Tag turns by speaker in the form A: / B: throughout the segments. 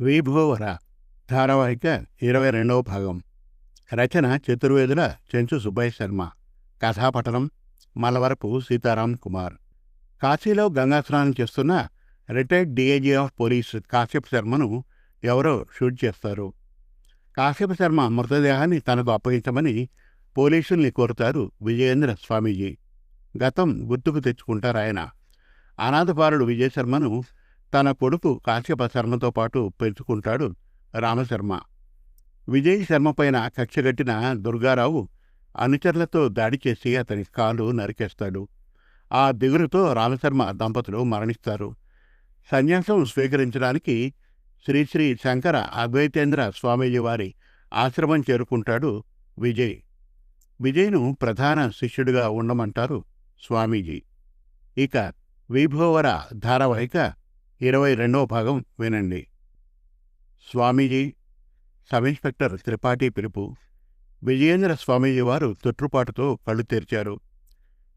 A: విభోవర ధారావాహిక ఇరవై రెండవ భాగం. రచన చతుర్వేదుల చెంచు సుబ్బయ్య శర్మ. కథాపఠనం మలవరపు సీతారాం కుమార్. కాశీలో గంగా స్నానం చేస్తున్న retired DIG of police Kashyap శర్మను ఎవరో షూట్ చేస్తారు. కాశ్యప శర్మ మృతదేహాన్ని తనకు అప్పగించమని పోలీసుల్ని కోరుతారు విజయేంద్ర స్వామీజీ. గతం గుర్తుకు తెచ్చుకుంటారు ఆయన అనాథపారుడు విజయశర్మను తన కొడుకు కాశ్యప శర్మతో పాటు పెంచుకుంటాడు రామశర్మ. విజయ్ శర్మ పైన కక్షగట్టిన దుర్గారావు అనుచరులతో దాడి చేసి అతని కాలు నరికేస్తాడు. ఆ దిగురుతో రామశర్మ దంపతులు మరణిస్తారు. సన్యాసం స్వీకరించడానికి శ్రీశ్రీ శంకర అద్వైతేంద్ర స్వామీజీ వారి ఆశ్రమం చేరుకుంటాడు విజయ్. విజయ్ను ప్రధాన శిష్యుడిగా ఉండమంటారు స్వామీజీ. ఇక విభోవర ధారావాహిక ఇరవై రెండవ భాగం వినండి. స్వామీజీ సబ్ ఇన్స్పెక్టర్ త్రిపాఠి పిలుపు విజయేంద్ర స్వామీజీ వారు తొట్టుపాటుతో కళ్ళు తెరిచారు.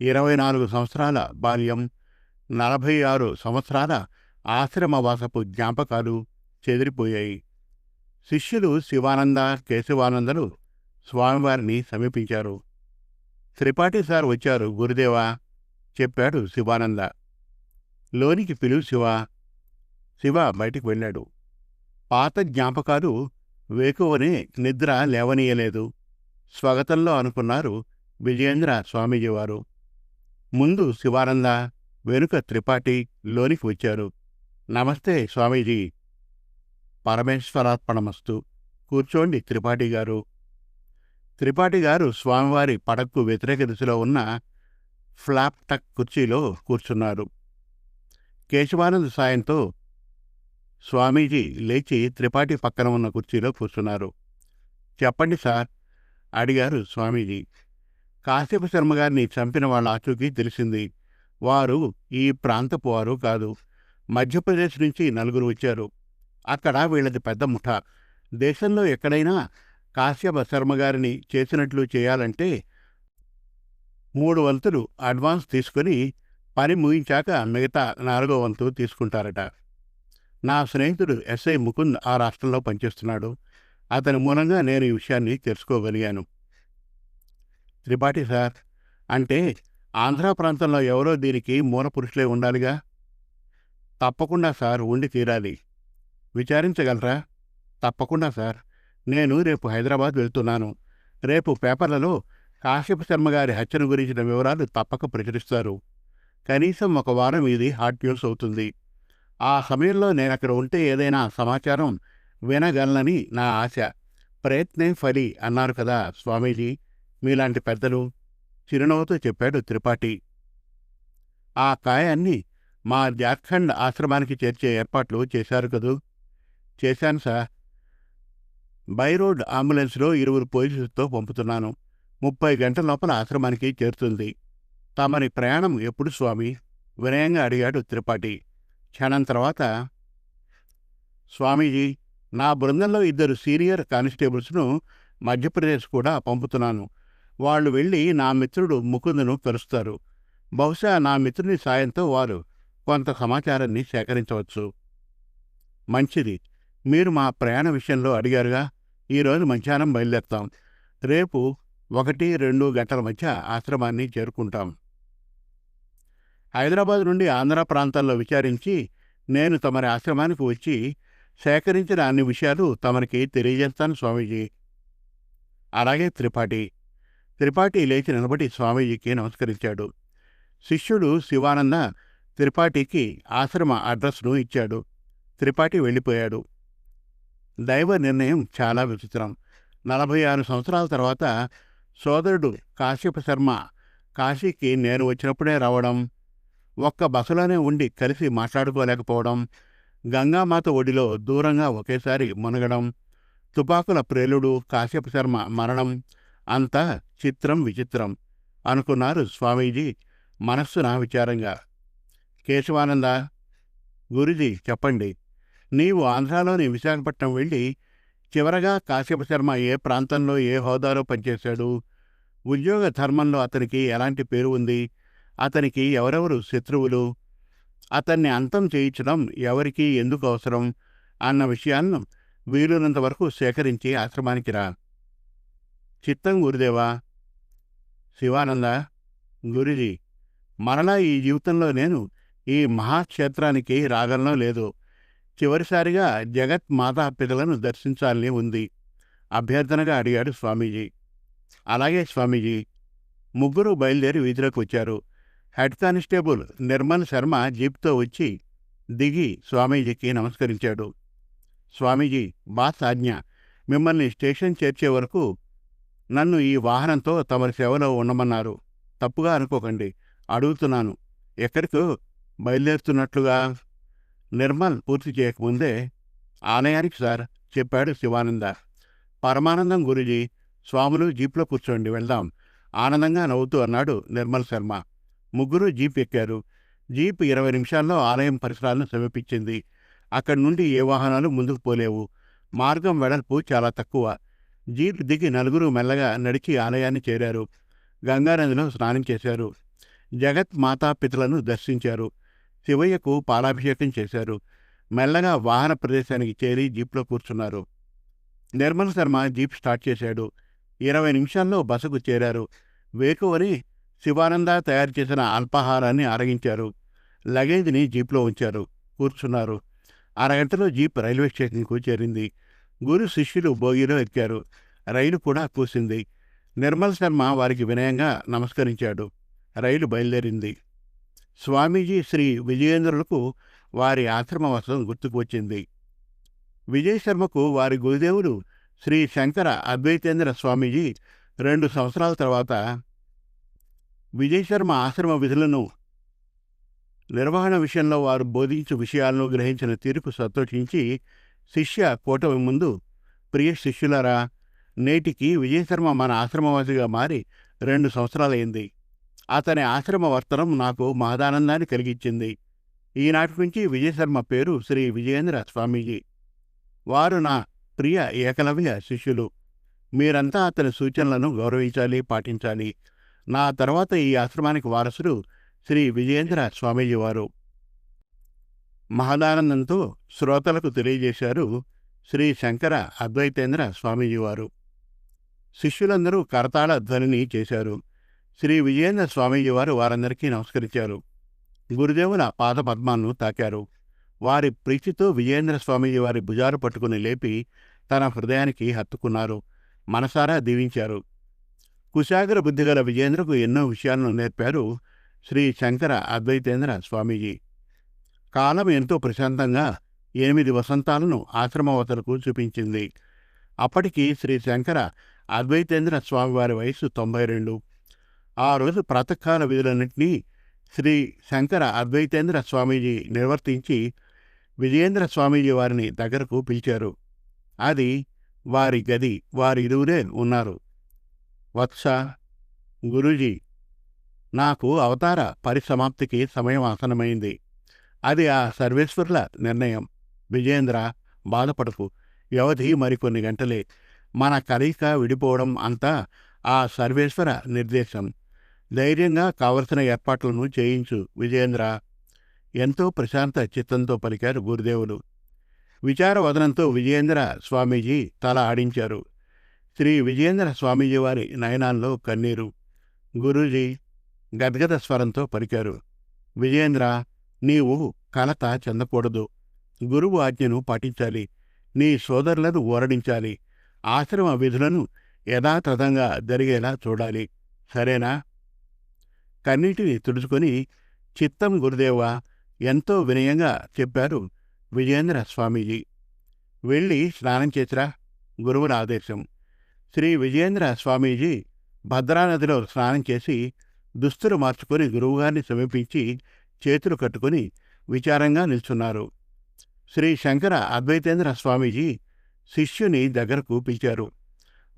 A: ఇరవై నాలుగు సంవత్సరాల బాల్యం నలభై ఆరు సంవత్సరాల ఆశ్రమవాసపు జ్ఞాపకాలు చెదిరిపోయాయి. శిష్యులు శివానంద కేశవానందలు స్వామివారిని సమీపించారు. త్రిపాఠి సార్ వచ్చారు గురుదేవా చెప్పాడు శివానంద. లోనికి పిలువు శివ శివ బయటికి వెళ్ళాడు. పాత జ్ఞాపకాలు వేకువనే నిద్ర లేవనీయలేదు. స్వాగతంలో అనుకున్నారు విజయేంద్ర స్వామీజీవారు ముందు శివానంద వెనుక త్రిపాఠి లోనికి వచ్చారు. నమస్తే స్వామీజీ. పరమేశ్వరార్పణమస్తు. కూర్చోండి త్రిపాఠి గారు. త్రిపాఠి గారు స్వామివారి పడక్కు వ్యతిరేక దిశలో ఉన్న ఫ్లాప్ టక్ కుర్చీలో కూర్చున్నారు. కేశవానంద్ సాయంతో స్వామీజీ లేచి త్రిపాఠి పక్కన ఉన్న కుర్చీలో కూర్చున్నారు. చెప్పండి సార్ అడిగారు స్వామీజీ. కాశ్యప శర్మ గారిని చంపిన వాళ్ళ ఆచూకీ తెలిసింది. వారు ఈ ప్రాంతపు వారు కాదు. మధ్యప్రదేశ్ నుంచి నలుగురు వచ్చారు. అక్కడ వీళ్ళది పెద్ద ముఠ. దేశంలో ఎక్కడైనా కాశ్యప శర్మ గారిని చేసినట్లు చేయాలంటే మూడు వంతులు అడ్వాన్స్ తీసుకుని పని ముగించాక మిగతా నాలుగో వంతు తీసుకుంటారట. నా స్నేహితుడు ఎస్ఐ ముకుంద్ ఆ రాష్ట్రంలో పనిచేస్తున్నాడు. అతని మూలంగా నేను ఈ విషయాన్ని తెలుసుకోగలిగాను. త్రిపాఠి సార్ అంటే ఆంధ్ర ప్రాంతంలో ఎవరో దీనికి మూల పురుషులే ఉండాలిగా? తప్పకుండా సార్ ఉండి తీరాలి. విచారించగలరా? తప్పకుండా సార్. నేను రేపు హైదరాబాద్ వెళ్తున్నాను. రేపు పేపర్లలో కాశ్యప శర్మ గారి హత్యను గురించిన వివరాలు తప్పక ప్రచురిస్తారు. కనీసం ఒక వారం ఇది హాట్ న్యూస్ అవుతుంది. ఆ సమయంలో నేను అక్కడ ఉంటే ఏదైనా సమాచారం వినగలనని నా ఆశ. ప్రయత్నే ఫలి అన్నారు కదా స్వామీజీ. మీలాంటి పెద్దలు చిరునవ్వుతో చెప్పాడు త్రిపాఠి. ఆ కాయాన్ని మా జార్ఖండ్ ఆశ్రమానికి చేర్చే ఏర్పాట్లు చేశారు కదూ? చేశాను సార్. బైరోడ్ అంబులెన్స్లో ఇరువురు పోలీసులతో పంపుతున్నాను. ముప్పై గంటల లోపల ఆశ్రమానికి చేరుతుంది. తమరి ప్రయాణం ఎప్పుడు స్వామి? వినయంగా అడిగాడు త్రిపాఠి. క్షణం తర్వాత స్వామీజీ నా బృందంలో ఇద్దరు సీనియర్ కానిస్టేబుల్స్ను మధ్యప్రదేశ్ కూడా పంపుతున్నాను. వాళ్ళు వెళ్ళి నా మిత్రుడు ముకుందును కలుస్తారు. బహుశా నా మిత్రుని సాయంతో వారు కొంత సమాచారాన్ని సేకరించవచ్చు. మంచిది. మీరు మా ప్రయాణ విషయంలో అడిగారుగా. ఈరోజు మధ్యాహ్నం బయలుదేరుతాం. రేపు ఒకటి రెండు గంటల మధ్య ఆశ్రమాన్ని చేరుకుంటాం. హైదరాబాద్ నుండి ఆంధ్ర ప్రాంతాల్లో విచారించి నేను తమరి ఆశ్రమానికి వచ్చి సేకరించిన అన్ని విషయాలు తమరికి తెలియజేస్తాను స్వామీజీ. అలాగే త్రిపాఠి. త్రిపాఠి లేచి నిలబడి స్వామీజీకి నమస్కరించాడు. శిష్యుడు శివానంద త్రిపాఠికి ఆశ్రమ అడ్రస్ను ఇచ్చాడు. త్రిపాఠి వెళ్ళిపోయాడు. దైవ నిర్ణయం చాలా విచిత్రం. నలభై ఆరు సంవత్సరాల తర్వాత సోదరుడు కాశ్యప శర్మ కాశీకి నేను వచ్చినప్పుడే రావడం ఒక్క బసలోనే ఉండి కలిసి మాట్లాడుకోలేకపోవడం గంగామాత ఒడిలో దూరంగా ఒకేసారి మునగడం తుపాకుల ప్రేలుడు కాశ్యప శర్మ మరణం అంతా చిత్రం విచిత్రం. అనుకున్నారు స్వామీజీ మనస్సు నా విచారంగా. కేశవానంద గురుజీ చెప్పండి. నీవు ఆంధ్రాలోని విశాఖపట్నం వెళ్ళి చివరగా కాశ్యప శర్మ ఏ ప్రాంతంలో ఏ హోదాలో పనిచేశాడు? ఉద్యోగ ధర్మంలో అతనికి ఎలాంటి పేరు ఉంది? అతనికి ఎవరెవరు శత్రువులు? అతన్ని అంతం చేయించడం ఎవరికి ఎందుకు అవసరం? అన్న విషయాలను వీలునంత వరకు సేకరించి ఆశ్రమానికి రా. చిత్తం గురుదేవా! శివానంద! గురిజీ! మరలా ఈ జీవితంలో నేను ఈ మహాక్షేత్రానికి రాగలనో లేదు. చివరిసారిగా జగత్ మాతాపితలను దర్శించాలని ఉంది. అభ్యర్థనగా అడిగాడు స్వామీజీ. అలాగే స్వామీజీ! ముగ్గురు బయలుదేరి వీధిలోకి వచ్చారు. హెడ్ కానిస్టేబుల్ నిర్మల్ శర్మ జీప్తో వచ్చి దిగి స్వామీజీకి నమస్కరించాడు. స్వామీజీ బాస్ ఆజ్ఞ మిమ్మల్ని స్టేషన్ చేర్చే వరకు నన్ను ఈ వాహనంతో తమరి సేవలో ఉండమన్నారు. తప్పుగా అనుకోకండి అడుగుతున్నాను. ఎక్కడికి బయలుదేరుతున్నట్లుగా నిర్మల్ పూర్తి చేయకముందే ఆలయానికి సార్ చెప్పాడు శివానంద. పరమానందం గురుజీ స్వాములు జీప్లో కూర్చోండి వెళ్దాం. ఆనందంగా నవ్వుతూ అన్నాడు నిర్మల్ శర్మ. ముగ్గురు జీప్ ఎక్కారు. జీప్ ఇరవై నిమిషాల్లో ఆలయం పరిసరాలను సమీపించింది. అక్కడి నుండి ఏ వాహనాలు ముందుకు పోలేవు. మార్గం వెడల్పు చాలా తక్కువ. జీప్ దిగి నలుగురు మెల్లగా నడిచి ఆలయాన్ని చేరారు. గంగానదిలో స్నానం చేశారు. జగత్ మాతాపితలను దర్శించారు. శివయ్యకు పాలాభిషేకం చేశారు. మెల్లగా వాహన ప్రదేశానికి చేరి జీప్లో కూర్చున్నారు. నిర్మల్ శర్మ జీప్ స్టార్ట్ చేశాడు. ఇరవై నిమిషాల్లో బసకు చేరారు. వేకువని శివానంద తయారు చేసిన అల్పాహారాన్ని ఆరగించారు. లగేజ్ని జీప్లో ఉంచారు. కూర్చున్నారు. అరగంటలో జీప్ రైల్వే స్టేషన్కు చేరింది. గురు శిష్యులు బోగిలో ఎక్కారు. రైలు కూడా కూసింది. నిర్మల్ శర్మ వారికి వినయంగా నమస్కరించాడు. రైలు బయలుదేరింది. స్వామీజీ శ్రీ విజయేంద్రులకు వారి ఆశ్రమవాసం గుర్తుకు వచ్చింది. విజయ శర్మకు వారి గురుదేవుడు శ్రీ శంకర అద్వైతేంద్ర స్వామీజీ రెండు సంవత్సరాల తర్వాత విజయశర్మ ఆశ్రమ విధులను నిర్వహణ విషయంలో వారు బోధించు విషయాలను గ్రహించిన తీరుకు సంతోషించి శిష్య కూటమి ముందు ప్రియ శిష్యులరా నేటికి విజయశర్మ మన ఆశ్రమవాసిగా మారి రెండు సంవత్సరాలైంది. అతని ఆశ్రమ వర్తనం నాకు మహదానందాన్ని కలిగించింది. ఈనాటి నుంచి విజయశర్మ పేరు శ్రీ విజయేంద్ర స్వామీజీ. వారు నా ప్రియ ఏకలవ్య శిష్యులు. మీరంతా అతని సూచనలను గౌరవించాలి పాటించాలి. నా తర్వాత ఈ ఆశ్రమానికి వారసుడు శ్రీ విజయేంద్ర స్వామీజీ వారు. మహదానందంతో శ్రోతలకు తెలియజేశారు శ్రీ శంకర అద్వైతేంద్ర స్వామీజీ వారు. శిష్యులందరూ కరతాళ ధ్వనిని చేశారు. శ్రీ విజయేంద్ర స్వామీజీ వారు వారందరికీ నమస్కరించారు. గురుదేవుల పాద పద్మాలను తాకారు. వారి ప్రీతితో విజయేంద్ర స్వామీజీ వారి భుజాలు పట్టుకుని లేపి తన హృదయానికి హత్తుకున్నారు. మనసారా దీవించారు. కుశాగర బుద్ధిగల విజేంద్రకు ఎన్నో విషయాలను నేర్పారు శ్రీ శంకర అద్వైతేంద్ర స్వామీజీ. కాలం ఎంతో ప్రశాంతంగా ఎనిమిది వసంతాలను ఆశ్రమవతలకు చూపించింది. అప్పటికి శ్రీ శంకర అద్వైతేంద్ర స్వామివారి వయస్సు తొంభై రెండు ఆ రోజు ప్రాతకాల విధులన్నింటినీ శ్రీ శంకర అద్వైతేంద్ర స్వామీజీ నిర్వర్తించి విజయేంద్ర స్వామీజీ వారిని దగ్గరకు పిలిచారు. అది వారి గది వారి ఇరువురే ఉన్నారు. వత్స గురూజీ నాకు అవతార పరిసమాప్తికి సమయం ఆసనమైంది అది ఆ సర్వేశ్వరుల నిర్ణయం. విజేంద్ర బాధపడకు. వ్యవధి మరికొన్ని గంటలే. మన కలయిక విడిపోవడం అంతా ఆ సర్వేశ్వర నిర్దేశం. ధైర్యంగా కావలసిన ఏర్పాట్లను చేయించు విజేంద్ర ఎంతో ప్రశాంత చిత్తంతో పలికారు గురుదేవులు. విచారవదనంతో విజేంద్ర స్వామీజీ తల ఆడించారు. శ్రీ విజయేంద్ర స్వామీజీ వారి నయనాల్లో కన్నీరు. గురూజీ గద్గద స్వరంతో పలికారు. విజయేంద్ర నీవు కలత చెందకూడదు. గురువు ఆజ్ఞను పాటించాలి. నీ సోదరులను ఓరడించాలి. ఆశ్రమ విధులను యథాతథంగా జరిగేలా చూడాలి. సరేనా? కన్నీటిని తుడుచుకొని చిత్తం గురుదేవ ఎంతో వినయంగా చెప్పారు విజయేంద్ర స్వామీజీ. వెళ్ళి స్నానం చేసిరా గురువుల ఆదేశం. శ్రీ విజయేంద్ర స్వామీజీ భద్రానదిలో స్నానం చేసి దుస్తులు మార్చుకొని గురువుగారిని సమీపించి చేతులు కట్టుకుని విచారంగా నిల్చున్నారు. శ్రీ శంకర అద్వైతేంద్ర స్వామీజీ శిష్యుని దగ్గరకు పిలిచారు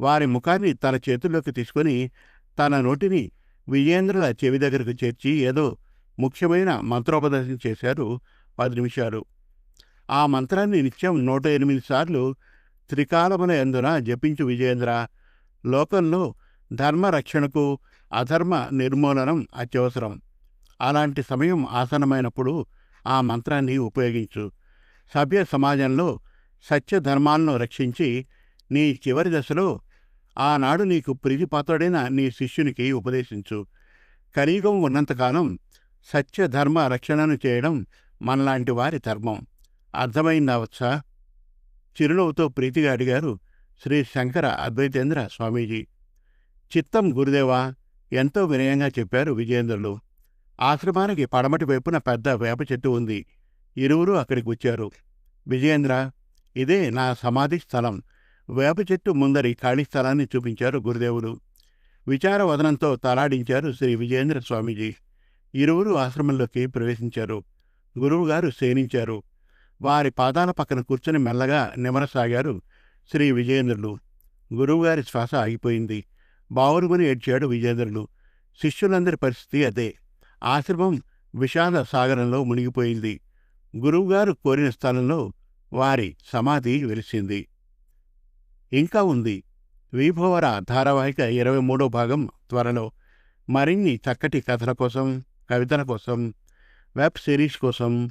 A: వారి ముఖాన్ని తన చేతుల్లోకి తీసుకుని తన నోటిని విజయేంద్రుల చెవి దగ్గరకు చేర్చి ఏదో ముఖ్యమైన మంత్రోపదేశం చేశారు. పది నిమిషాలు. ఆ మంత్రాన్ని నిత్యం నూట ఎనిమిది సార్లు త్రికాలమున ఎందున జపించు విజయేంద్ర. లోకంలో ధర్మరక్షణకు అధర్మ నిర్మూలనం అత్యవసరం. అలాంటి సమయం ఆసనమైనప్పుడు ఆ మంత్రాన్ని ఉపయోగించు. సభ్య సమాజంలో సత్యధర్మాలను రక్షించి నీ చివరి దశలో ఆనాడు నీకు ప్రీతిపాత్రుడైన నీ శిష్యునికి ఉపదేశించు. కలియుగం ఉన్నంతకాలం సత్యధర్మ రక్షణను చేయడం మనలాంటి వారి ధర్మం. అర్థమైందావచ్చా చిరునవ్వుతో ప్రీతిగా అడిగారు శ్రీ శంకర అద్వైతేంద్ర స్వామీజీ. చిత్తం గురుదేవా ఎంతో వినయంగా చెప్పారు విజయేంద్రులు. ఆశ్రమానికి పడమటి వైపున పెద్ద వేప చెట్టు ఉంది. ఇరువురు అక్కడికి వచ్చారు. విజయేంద్ర ఇదే నా సమాధి స్థలం. వేప చెట్టు ముందరి ఖాళీ స్థలాన్ని చూపించారు గురుదేవులు. విచారవదనంతో తలాడించారు శ్రీ విజయేంద్ర స్వామీజీ. ఇరువురు ఆశ్రమంలోకి ప్రవేశించారు. గురువుగారు శయనించారు వారి పాదాల పక్కన కూర్చొని మెల్లగా నిమరసాగారు శ్రీ విజయేంద్రులు. గురువుగారి శ్వాస ఆగిపోయింది. బావురుమని ఏడ్చాడు విజయేంద్రులు. శిష్యులందరి పరిస్థితి అదే. ఆశ్రమం విషాద సాగరంలో మునిగిపోయింది. గురువుగారు కోరిన స్థలంలో వారి సమాధి వెలిసింది. ఇంకా ఉంది. విభవర ధారావాహిక ఇరవై మూడో భాగం త్వరలో. మరిన్ని చక్కటి కథల కోసం కవితల కోసం వెబ్ సిరీస్ కోసం